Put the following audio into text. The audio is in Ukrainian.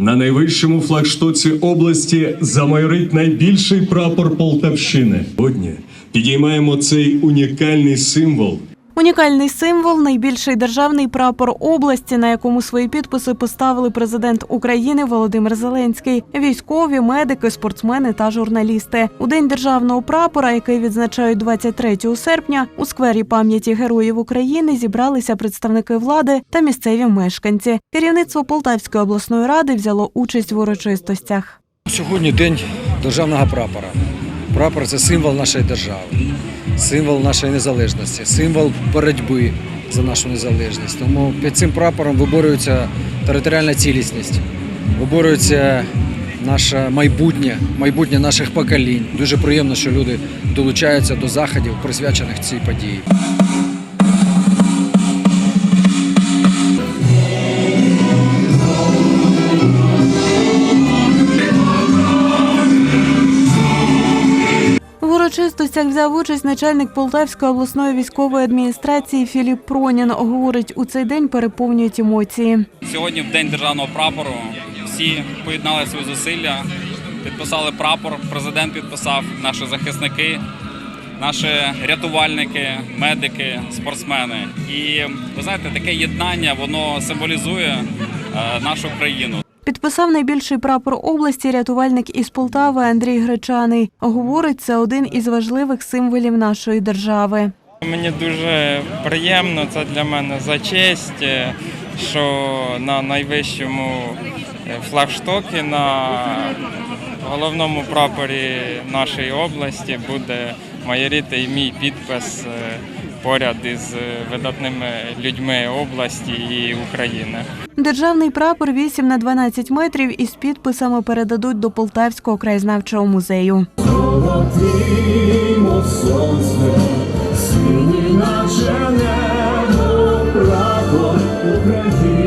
На найвищому флагштоці області замайорить найбільший прапор Полтавщини. Сьогодні підіймаємо цей унікальний символ Унікальний символ найбільший державний прапор області, на якому свої підписи поставили президент України Володимир Зеленський, військові, медики, спортсмени та журналісти. У день державного прапора, який відзначають 23 серпня, у сквері пам'яті героїв України зібралися представники влади та місцеві мешканці. Керівництво Полтавської обласної ради взяло участь в урочистостях. Сьогодні день державного прапора. Прапор це символ нашої держави, символ нашої незалежності, символ боротьби за нашу незалежність. Тому під цим прапором виборюється територіальна цілісність, виборюється наше майбутнє, майбутнє наших поколінь. Дуже приємно, що люди долучаються до заходів, присвячених цій події. Урочистостях взяв участь начальник Полтавської обласної військової адміністрації Філіп Пронін. Говорить, у цей день переповнюють емоції. Сьогодні, в день державного прапору, всі поєднали свої зусилля, підписали прапор. Президент підписав наші захисники, наші рятувальники, медики, спортсмени. І ви знаєте, таке єднання воно символізує е, нашу країну. Підписав найбільший прапор області рятувальник із Полтави Андрій Гречаний. Говорить, це один із важливих символів нашої держави. Мені дуже приємно, це для мене за честь, е, що на найвищому е, флагштокі, на головному прапорі нашої області буде майоріти і мій підпис е, поряд із видатними людьми області і України. Державний прапор 8 на 12 метрів із підписами передадуть до Полтавського краєзнавчого музею. Синій наче небо, прапор України.